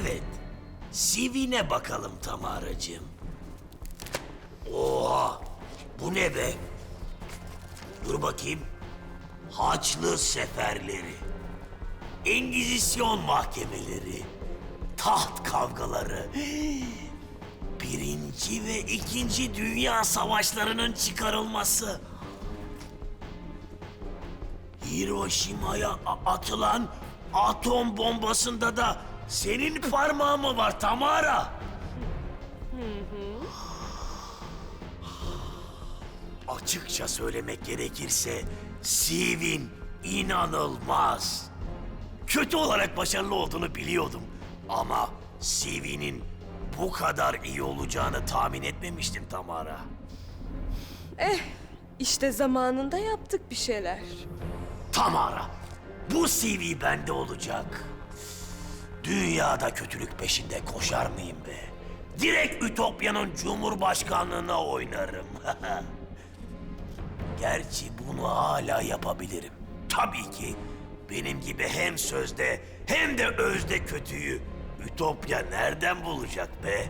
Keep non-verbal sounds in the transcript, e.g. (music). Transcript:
Evet. CV'ne bakalım Tamaracığım. Oha! Bu ne be? Dur bakayım. Haçlı seferleri. Engizisyon mahkemeleri. Taht kavgaları. (gasps) Birinci ve ikinci dünya savaşlarının çıkarılması. Hiroşima'ya atılan atom bombasında da senin parmağın mı var Tamara? Açıkça söylemek gerekirse Sivin inanılmaz. Kötü olarak başarılı olduğunu biliyordum ama Sivin'in bu kadar iyi olacağını tahmin etmemiştim Tamara. Eh, işte zamanında yaptık bir şeyler. Tamara, bu CV bende olacak. Dünyada kötülük peşinde koşar mıyım be? Direkt Ütopya'nın cumhurbaşkanlığına oynarım. (laughs) Gerçi bunu hala yapabilirim. Tabii ki benim gibi hem sözde hem de özde kötüyü Ütopya nereden bulacak be?